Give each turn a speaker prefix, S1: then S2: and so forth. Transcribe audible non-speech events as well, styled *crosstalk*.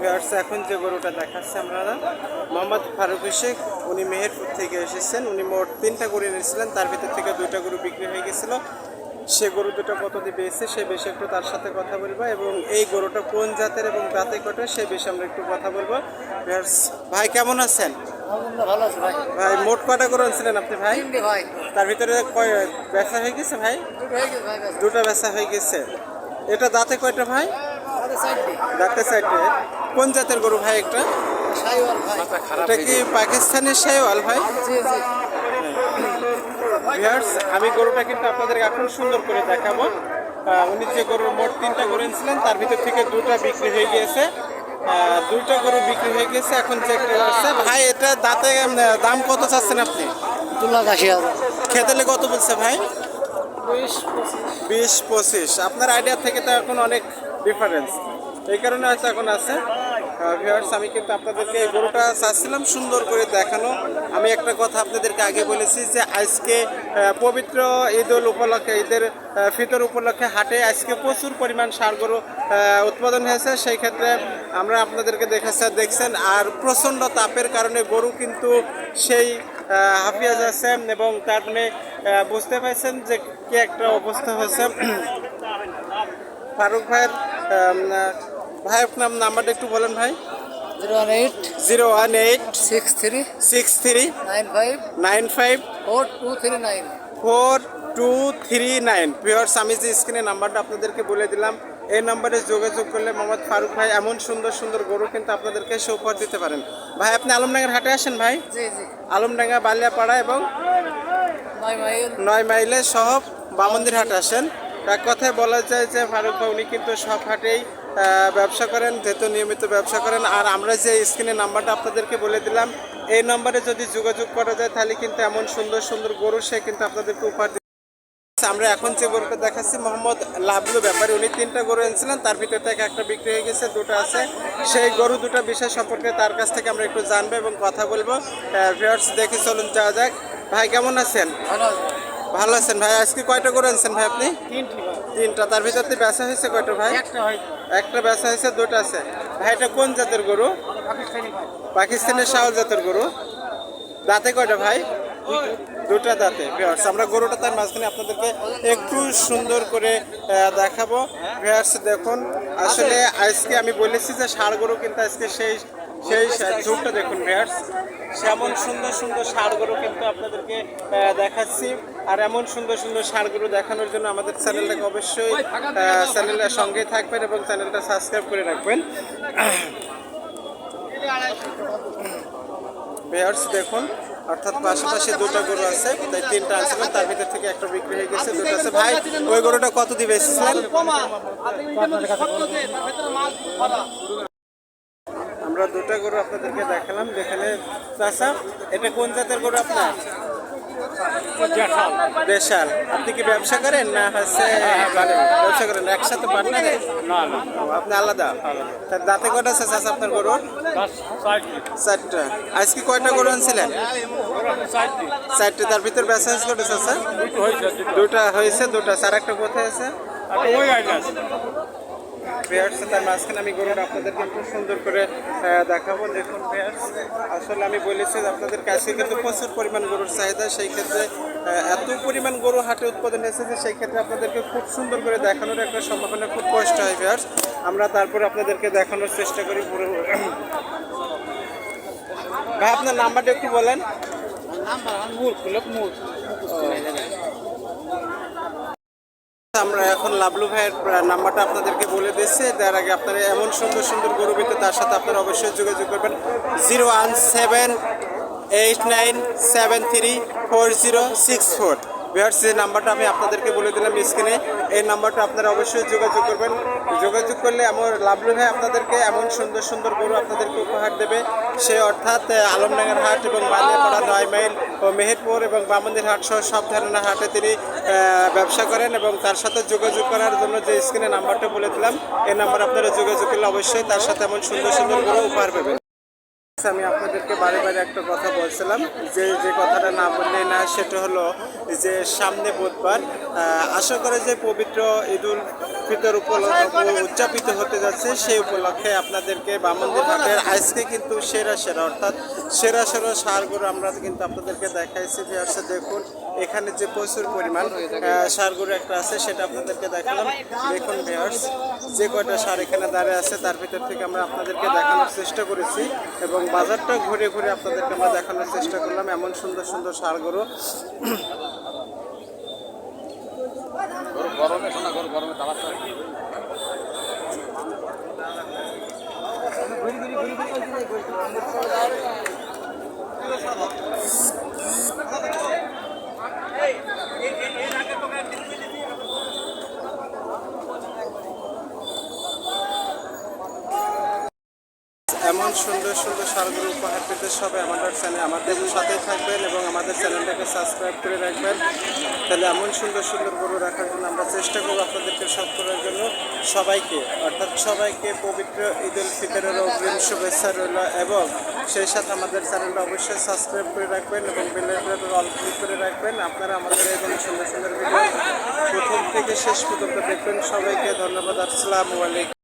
S1: Viewers এখন যে গরুটা দেখাচ্ছে আমরা মোহাম্মদ ফারুক শেখ উনি মেহেরপুর থেকে এসেছেন। উনি মোট তিনটা গরু এনেছিলেন তার ভিতর থেকে দুইটা গরু বিক্রি হয়ে গেছিল। সে গরু দুটো কত দিয়ে পেয়েছে সে বেশি একটু তার সাথে কথা বলব এবং এই গরুটা কোন জাতের এবং দাঁতে কটা সে বেশি আমরা একটু কথা বলব। ভিউয়ার্স ভাই কেমন আছেন?
S2: ভাই।
S1: মোট কটা গরু আনছিলেন আপনি ভাই? তার ভিতরে কয় বেচা হয়ে গেছে ভাই?
S2: দুটো
S1: বেচা হয়ে গেছে। এটা দাঁতে কয়টা ভাই? দাঁতে কোন জাতের গরু ভাই একটা? এটা কি পাকিস্তানের শেওয়াল ভাই?
S2: জি জি।
S1: ভিউয়ার্স আমি গরুটা কিন্তু আপনাদেরকে এখন সুন্দর করে দেখাবো। উনি যে গরুর মোট তিনটা গরু এনেছিলেন তার ভিতর থেকে দুটা বিক্রি হয়ে গিয়েছে। দুইটা গরু বিক্রি হয়ে গেছে এখন যে একটা আছে। ভাই এটা দাঁতে দাম কত চাচ্ছেন আপনি?
S2: দু লাখ আশি হাজার।
S1: খেতেলে কত বলছে ভাই?
S2: বিশ পঁচিশ।
S1: আপনার আইডিয়া থেকে তো এখন অনেক ডিফারেন্স এই কারণে হয়তো এখন আছে। ভিউয়ার্স আমি কিন্তু আপনাদেরকে এই গরুটা চাচ্ছিলাম সুন্দর করে দেখানো। আমি একটা কথা আপনাদেরকে আগে বলেছি যে আজকে পবিত্র ঈদুল উপলক্ষে, ঈদের ফিতর উপলক্ষে হাটে আজকে প্রচুর পরিমাণ সার গরু উৎপাদন হয়েছে। সেই ক্ষেত্রে আমরা আপনাদেরকে দেখেছে দেখছেন। আর প্রচণ্ড তাপের কারণে গরু কিন্তু সেই হাফিয়া যাচ্ছেন এবং তার মানে বুঝতে পারছেন যে কি একটা অবস্থা হয়েছে। *clears throat* ফারুক ভাইয়ের ভাই আপনার নাম্বারটা একটু বলেন ভাই।
S2: Zero one eight
S1: zero one eight
S2: six three
S1: six three
S2: nine five
S1: nine five
S2: four two three nine
S1: four two three nine. Pears আমি যে স্ক্রিনে নাম্বারটা আপনাদেরকে বলে দিলাম এই নাম্বারে যোগাযোগ করলে মোহাম্মদ ফারুক ভাই এমন সুন্দর সুন্দর গরু কিন্তু আপনাদেরকে সে দিতে পারেন। ভাই আপনি আলমডাঙ্গার হাটে আসেন ভাই? আলমডাঙ্গা বালিয়াপাড়া এবং
S2: নয় মাইল।
S1: নয় মাইলে সহ বামন্দির হাট আসেন। এক কথায় বলা যায় যে ফারুক ভাই, উনি কিন্তু সব হাটেই ব্যবসা করেন, যেহেতু নিয়মিত ব্যবসা করেন। আর আমরা যে স্ক্রিনে নাম্বারটা আপনাদেরকে বলে দিলাম, এই নম্বরে যদি যোগাযোগ করা যায়, তাহলে কিন্তু এমন সুন্দর সুন্দর গরু সে কিন্তু আপনাদেরকে উপহার আমরা এখন যে গরুটা দেখাচ্ছি, মোহাম্মদ লাভলু ব্যাপারে, উনি তিনটা গরু এনেছিলেন, তার ভিতর থেকে একটা বিক্রি হয়ে গেছে, দুটো আছে। সেই গরু দুটো বিষয় সম্পর্কে তার কাছ থেকে আমরা একটু জানব এবং কথা বলব। ভিউয়ার্স দেখে চলুন, যাওয়া যাক। ভাই, কেমন আছেন?
S2: ভালো
S1: আছেন ভাই? আজকে কয়টা গরু আনছেন ভাই আপনি?
S2: তিনটি
S1: তিনটা। তার ভিতর থেকে বেচা হয়েছে কয়টা ভাই?
S2: একটা
S1: বেচা হয়েছে দুটো আছে। ভাই এটা কোন জাতের গরু? পাকিস্তানের শাহল জাতের গরু। দাঁতে কয়টা ভাই? দুটা দাঁতে। ভিউয়ার্স আমরা গরুটা তার মাঝখানে আপনাদেরকে একটু সুন্দর করে দেখাবো। ভিউয়ার্স দেখুন। আসলে আজকে আমি বলেছি যে ষাড় গরু কিন্তু আজকে সেই সেই ঝুঁকটা দেখুন ভিউয়ার্স সেমন সুন্দর সুন্দর গরু কিন্তু আপনাদেরকে দেখাচ্ছি। আর এমন সুন্দর সুন্দর গরু দেখানোর জন্য আমাদের চ্যানেলটাকে অবশ্যই চ্যানেলের সঙ্গে থাকবেন এবং চ্যানেলটা সাবস্ক্রাইব করে রাখবেন। বেয়ার্স দেখুন অর্থাৎ পাশাপাশি দুটো গরু আছে তাই তিনটা আনছিলাম তার ভিতর থেকে একটা বিক্রি হয়ে গেছে দুটো আছে। ভাই ওই গরুটা কত দিবে এসেছিলেন? আমরা দুটো গরু আপনাদেরকে দেখালাম যেখানে চাষা এটা কোন জাতের গরু আপনার? দেশাল। আপনি কি ব্যবসা করেন না হচ্ছে ব্যবসা করেন? একসাথে পার্টনারে
S3: না না।
S1: আপনি আলাদা? তার দাঁতে কটা আছে চাষা আপনার গরুর চারটা। আজকে কয়টা গরু আনছিলেন? চারটে। তার ভিতর হয়েছে কটা চাষা দুটা হয়েছে দুটা। চার একটা কোথায় আছে। পেয়ার্স তার মাঝখানে আমি গরুটা আপনাদেরকে একটু সুন্দর করে দেখাবো। দেখুন পেয়ার্স আসলে আমি বলেছি আপনাদের কাছে কিন্তু প্রচুর পরিমাণ গরুর চাহিদা সেই ক্ষেত্রে এত পরিমাণ গরু হাটে উৎপাদন হয়েছে যে সেই ক্ষেত্রে আপনাদেরকে খুব সুন্দর করে দেখানোর একটা সম্ভাবনা খুব কষ্ট হয় পেয়ার্স আমরা তারপরে আপনাদেরকে দেখানোর চেষ্টা করি পুরো ভাই আপনার নাম্বারটা একটু বলেন। আমরা এখন লাভলু ভাইয়ের নাম্বারটা আপনাদেরকে বলে দিচ্ছি। তার আগে আপনারা এমন সুন্দর সুন্দর গরু পেতে তার সাথে আপনারা অবশ্যই যোগাযোগ করবেন। Zero one seven eight nine seven three four zero six four. Viewers যে নাম্বারটা আমি আপনাদেরকে বলে দিলাম স্ক্রিনে, এই নাম্বারটা আপনারা অবশ্যই যোগাযোগ করবেন। যোগাযোগ করলে আমার লাভলু ভাই আপনাদেরকে এমন সুন্দর সুন্দর গরু আপনাদেরকে উপহার দেবে। সে অর্থাৎ আলমডাঙ্গার হাট এবং বালিয়াপাড়া নয় মাইল ও মেহেরপুর এবং বামন্দির হাট সহ সব ধরনের হাটে তিনি ব্যবসা করেন এবং তার সাথে যোগাযোগ করার জন্য যে স্ক্রিনে নাম্বারটা বলে দিলাম, এই নাম্বার আপনারা যোগাযোগ করলে অবশ্যই তার সাথে এমন সুন্দর সুন্দর গরু উপহার পাবেন। আমি আপনাদেরকে বারে বারে একটা কথা বলছিলাম। যে যে কথাটা না বললে না, সেটা হলো যে, সামনে বুধবার আশা করে যে পবিত্র ঈদুল ফিতর উপলক্ষে উদযাপিত হতে যাচ্ছে। সেই উপলক্ষে আপনাদেরকে বামন্দির আজকে কিন্তু সেরা সেরা, অর্থাৎ সেরা সেরা সারগুলো আমরা কিন্তু আপনাদেরকে দেখাইছি ভিউয়ার্স দেখুন। এখানে যে প্রচুর পরিমাণ সারগুলো একটা আছে, সেটা আপনাদেরকে দেখালাম। দেখুন, ভিউয়ার্স, যে কয়টা সার এখানে দাঁড়িয়ে আছে, তার ভিতর থেকে আমরা আপনাদেরকে দেখানোর চেষ্টা করেছি এবং বাজারটা ঘুরে ঘুরে আপনাদেরকে আমরা দেখানোর চেষ্টা করলাম, এমন সুন্দর সুন্দর সারগুলো।
S3: গরমে শোনা গরম গরমে
S1: সুন্দর সুন্দর সারগুলো উপহার পেতে সবাই আমাদের চ্যানেল আমাদের সাথে থাকবেন এবং আমাদের চ্যানেলটাকে সাবস্ক্রাইব করে রাখবেন। তাহলে এমন সুন্দর সুন্দর গরু রাখার জন্য আমরা চেষ্টা করব আপনাদেরকে সব করার জন্য সবাইকে, অর্থাৎ সবাইকে পবিত্র ঈদ উল ফিতরের অগ্রিম শুভেচ্ছা রইল এবং সেই সাথে আমাদের চ্যানেলটা অবশ্যই সাবস্ক্রাইব করে রাখবেন এবং বেলের অল ক্লিক করে রাখবেন। আপনারা আমাদের এই সুন্দর সুন্দর ভিডিও প্রথম থেকে শেষ পর্যন্ত দেখবেন। সবাইকে ধন্যবাদ। আসসালামু আলাইকুম।